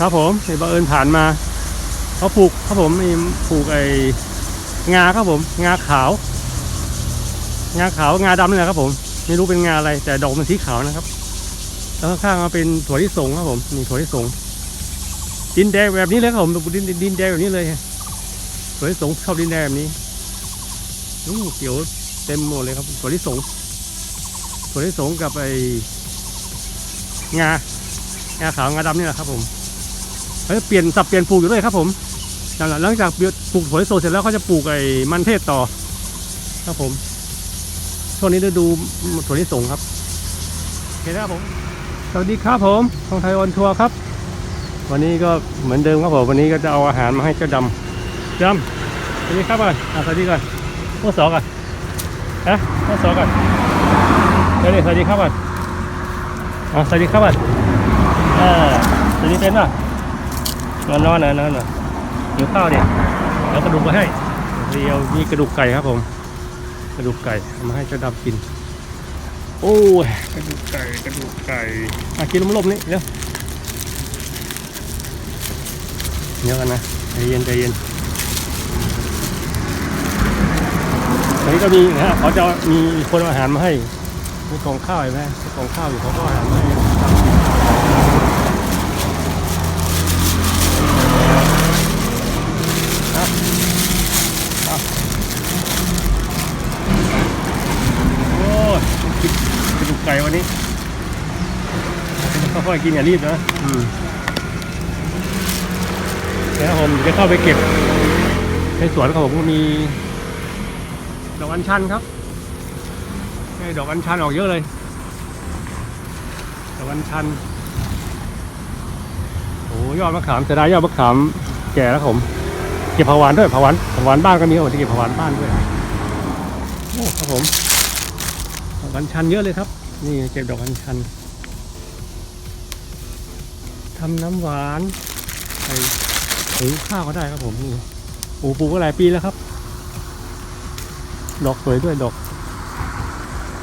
ครับผมเห็นบังเอิญผ่านมาเขาปลูกครับผมมีปลูกไอ้งาครับผม งาขาว งาขาวงาดำนี่แหละครับ ผม ไม่รู้เป็นงาอะไร แต่ดอกมันสีขาวนะครับ แล้วข้างมาเป็นถั่วลิสงครับผมนี่ถั่วลิสงดินแดงแบบนี้เลยครับผมดินดินดินแดงแบบนี้เลยถั่วลิสงชอบดินแดงแบบนี้อู้เขียวเต็มหมดเลยครับถั่วลิสงถั่วลิสงกับไอ้งางาขาวงาดำนี่แหละครับผม เฮ้ยเปลี่ยนสับเปลี่ยนปลูกอยู่ด้วยครับผมหลังหลังจากปลูกถั่วลิสงเสร็จแล้วเขาจะปลูกไอ้มันเทศต่อ ครับผมช่วงนี้ฤดูถั่วลิสงครับโอเคนะครับผม สวัสดีครับผมทองไทยออนทัวร์ครับ วันนี้ก็เหมือนเดิมครับผมวันนี้ก็จะเอาอาหารมาให้เจ้าดำดำสวัสดีครับก่อนสวัสดีก่อนพวกสองก่อนฮะพวกสองก่อนเดี๋ยวดิสวัสดีครับก่อนอะสวัสดีครับก่อนอ่าสวัสดีเป็นป่ะ นอนนอนนะนอนนะหิวข้าวเนี่ยแล้วกระดูกมาให้เรียวมีกระดูกไก่ครับผม กระดูกไก่เอามาให้เจ้าดำกิน โอ้ยกระดูกไก่กระดูกไก่อะกินลมๆนี่เดี๋ยวเดี๋ยวกันนะใจเย็นใจเย็นอันนี้ก็มีนะฮะเขาจะมีคนเอาอาหารมาให้มีกล่องข้าวเห็นไหมมีกล่องข้าวอยู่เขาก็เอาอาหารมาให้ครับเอาโอ้ยกินกระดูก ไก่วันนี้ค่อยๆกินอย่ารีบนะอืมเดี๋ยวผมจะเข้าไปเก็บในสวนของผมก็มี ดอกอัญชันครับให้ดอกอัญชันออกเยอะเลย ดอกอัญชันโอ้ยอดมะขามเสียดายยอดมะขามแก่แล้วครับผม เก็บผักหวานด้วยผักหวานผักหวานบ้านก็มีครับผมที่เก็บผักหวานบ้านด้วยโอ้ครับผมดอกอัญชันเยอะเลยครับ นี่เก็บดอกอัญชันทำน้ำหวานใส่หุงข้าวก็ได้ครับผมนี่โอ้ปลูกมาหลายปีแล้วครับ ดอกสวยด้วยดอก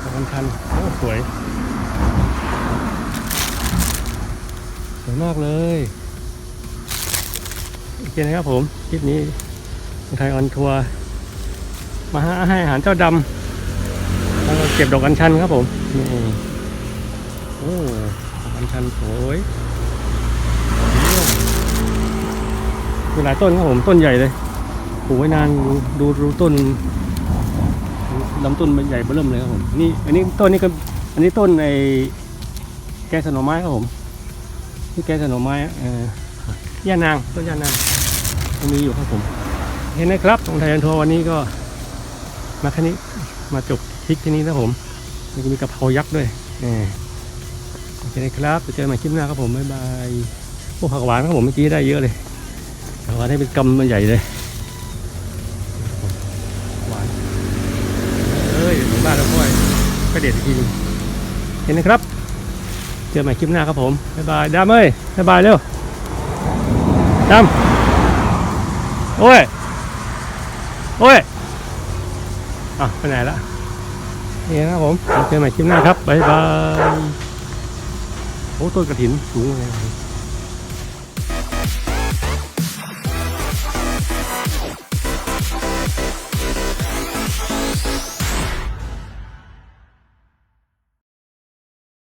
ดอกอัญชันโอ้สวยสวยมากเลยโอเคนะครับผมคลิปนี้ไทยออนทัวร์มาให้อาหารเจ้าดำ แล้วก็เก็บดอกอัญชันครับผมนี่โอ้ดอกอัญชันสวยมีหลายต้นครับผมต้นใหญ่เลยปลูกไว้นานดูดูต้นลำต้นมันใหญ่เบ้อเริ่มเลยครับผมนี่อันนี้ต้นนี้ก็อันนี้ต้นไอแกสนอไม้ครับผมนี่แกสนอไม้เอ่อย่านางต้นย่านางมีอยู่ครับผม เห็นนะครับตรงไทยอันทัวร์วันนี้ก็มาแค่นี้ มาจบทริกที่นี้นะผมมันจะมีกะเพรายักษ์ด้วยนี่โอเคครับไปเจอกันใหม่คลิปหน้าครับผมบ๊ายบายพวกผักหวานครับผมเมื่อกี้ได้เยอะเลยผักหวานให้เป็นกำมันใหญ่เลยหวานเอ้ยถึงบ้านแล้วพ่อยก็เด็ดอีกทีนึงเห็นนะครับ เจอกันใหม่คลิปหน้าครับผมบ๊ายบายดำเอ้ยบ๊ายบายเร็วดำโอ้ยโอ้ย อะไปไหนละนี่นะครับผมเจอกันใหม่คลิปหน้าครับบ๊ายบายโอ้ต้นกระถินสูงเลย